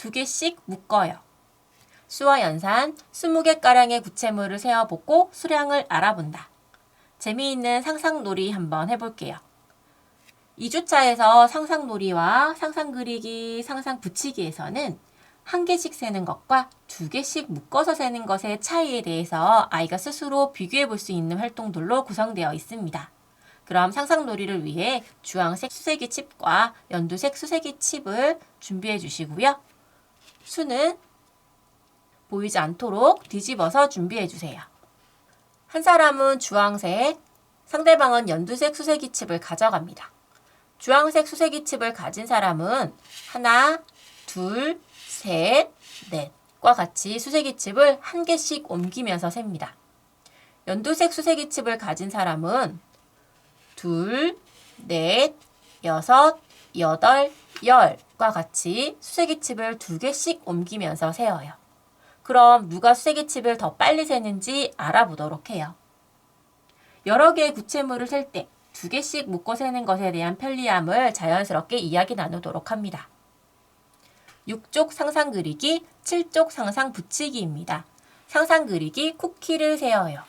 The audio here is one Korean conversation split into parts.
두 개씩 묶어요. 수와 연산 20개가량의 구체물을 세어보고 수량을 알아본다. 재미있는 상상놀이 한번 해볼게요. 2주차에서 상상놀이와 상상 그리기, 상상 붙이기에서는 한 개씩 세는 것과 두 개씩 묶어서 세는 것의 차이에 대해서 아이가 스스로 비교해 볼 수 있는 활동들로 구성되어 있습니다. 그럼 상상놀이를 위해 주황색 수세기 칩과 연두색 수세기 칩을 준비해 주시고요. 수는 보이지 않도록 뒤집어서 준비해 주세요. 한 사람은 주황색, 상대방은 연두색 수세기 칩을 가져갑니다. 주황색 수세기 칩을 가진 사람은 하나, 둘, 셋, 넷과 같이 수세기 칩을 한 개씩 옮기면서 셉니다. 연두색 수세기 칩을 가진 사람은 둘, 넷, 여섯, 여덟, 열 과 같이 수세기 칩을 두 개씩 옮기면서 세어요. 그럼 누가 수세기 칩을 더 빨리 세는지 알아보도록 해요. 여러 개의 구체물을 셀 때 두 개씩 묶어 세는 것에 대한 편리함을 자연스럽게 이야기 나누도록 합니다. 6쪽 상상 그리기, 7쪽 상상 붙이기입니다. 상상 그리기 쿠키를 세어요.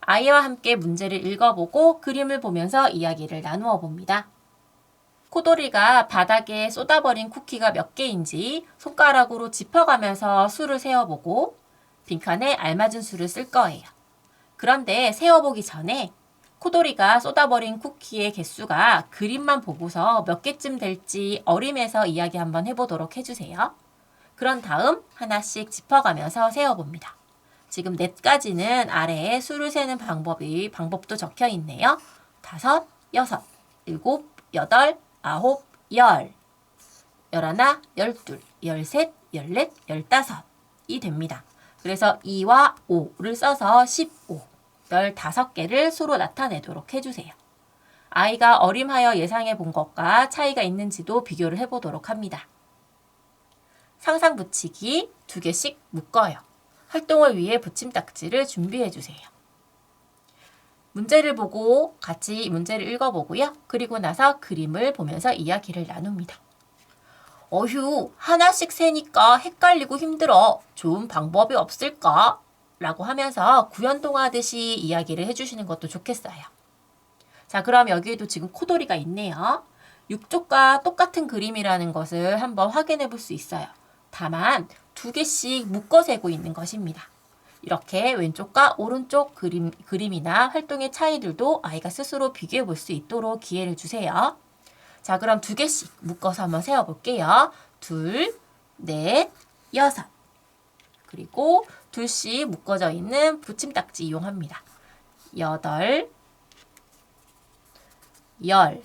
아이와 함께 문제를 읽어보고 그림을 보면서 이야기를 나누어 봅니다. 코돌이가 바닥에 쏟아버린 쿠키가 몇 개인지 손가락으로 짚어가면서 수를 세어보고 빈칸에 알맞은 수를 쓸 거예요. 그런데 세어보기 전에 코돌이가 쏟아버린 쿠키의 개수가 그림만 보고서 몇 개쯤 될지 어림에서 이야기 한번 해보도록 해주세요. 그런 다음 하나씩 짚어가면서 세어봅니다. 지금 넷까지는 아래에 수를 세는 방법이 방법도 적혀 있네요. 다섯, 여섯, 일곱, 여덟, 아홉, 열, 열하나, 열둘, 열셋, 열넷, 열다섯이 됩니다. 그래서 2와 5를 써서 15, 15개를 수로 나타내도록 해주세요. 아이가 어림하여 예상해 본 것과 차이가 있는지도 비교를 해보도록 합니다. 상상 붙이기 두 개씩 묶어요. 활동을 위해 붙임 딱지를 준비해 주세요. 문제를 보고 같이 문제를 읽어보고요. 그리고 나서 그림을 보면서 이야기를 나눕니다. 어휴, 하나씩 세니까 헷갈리고 힘들어. 좋은 방법이 없을까? 라고 하면서 구연동하듯이 이야기를 해주시는 것도 좋겠어요. 자, 그럼 여기에도 지금 코돌이가 있네요. 육쪽과 똑같은 그림이라는 것을 한번 확인해 볼 수 있어요. 다만 두 개씩 묶어 세고 있는 것입니다. 이렇게 왼쪽과 오른쪽 그림, 그림이나 활동의 차이들도 아이가 스스로 비교해 볼 수 있도록 기회를 주세요. 자, 그럼 두 개씩 묶어서 한번 세어 볼게요. 둘, 넷, 여섯. 그리고 둘씩 묶어져 있는 붙임딱지 이용합니다. 여덟, 열,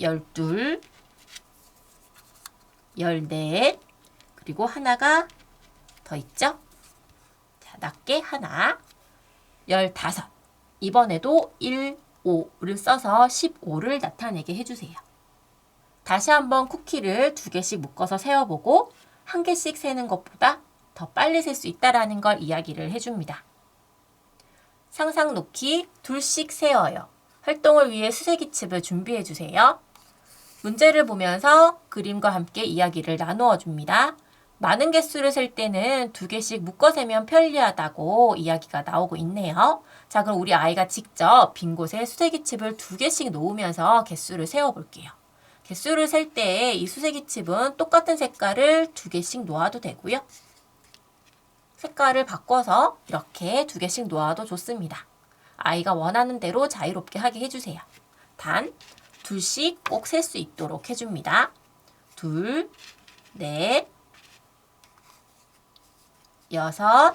열둘, 열넷, 그리고 하나가 더 있죠? 자, 낮게 하나, 열다섯. 이번에도 1, 5를 써서 15를 나타내게 해주세요. 다시 한번 쿠키를 두 개씩 묶어서 세어보고 한 개씩 세는 것보다 더 빨리 셀 수 있다라는 걸 이야기를 해줍니다. 상상 놓기 둘씩 세어요. 활동을 위해 수세기 칩을 준비해 주세요. 문제를 보면서 그림과 함께 이야기를 나누어 줍니다. 많은 개수를 셀 때는 두 개씩 묶어 세면 편리하다고 이야기가 나오고 있네요. 자, 그럼 우리 아이가 직접 빈 곳에 수세기 칩을 두 개씩 놓으면서 개수를 세어 볼게요. 개수를 셀 때 이 수세기 칩은 똑같은 색깔을 두 개씩 놓아도 되고요. 색깔을 바꿔서 이렇게 두 개씩 놓아도 좋습니다. 아이가 원하는 대로 자유롭게 하게 해주세요. 단, 둘씩 꼭 셀 수 있도록 해줍니다. 둘, 넷, 여섯,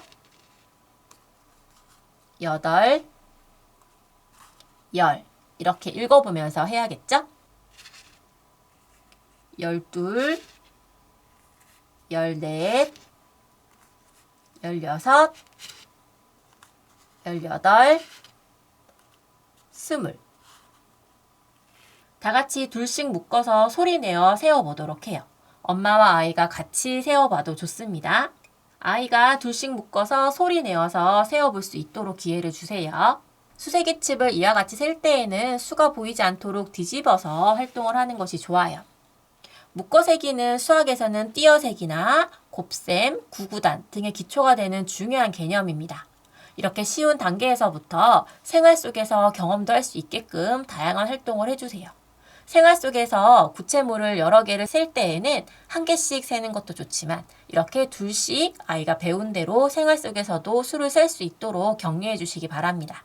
여덟, 열. 이렇게 읽어보면서 해야겠죠? 열둘, 열넷, 열여섯, 열여덟, 스물. 다 같이 둘씩 묶어서 소리 내어 세어보도록 해요. 엄마와 아이가 같이 세어봐도 좋습니다. 아이가 둘씩 묶어서 소리 내어서 세어볼 수 있도록 기회를 주세요. 수세기칩을 이와 같이 셀 때에는 수가 보이지 않도록 뒤집어서 활동을 하는 것이 좋아요. 묶어세기는 수학에서는 띄어세기나 곱셈, 구구단 등의 기초가 되는 중요한 개념입니다. 이렇게 쉬운 단계에서부터 생활 속에서 경험도 할 수 있게끔 다양한 활동을 해주세요. 생활 속에서 구체물을 여러 개를 셀 때에는 한 개씩 세는 것도 좋지만 이렇게 둘씩 아이가 배운 대로 생활 속에서도 수를 셀 수 있도록 격려해 주시기 바랍니다.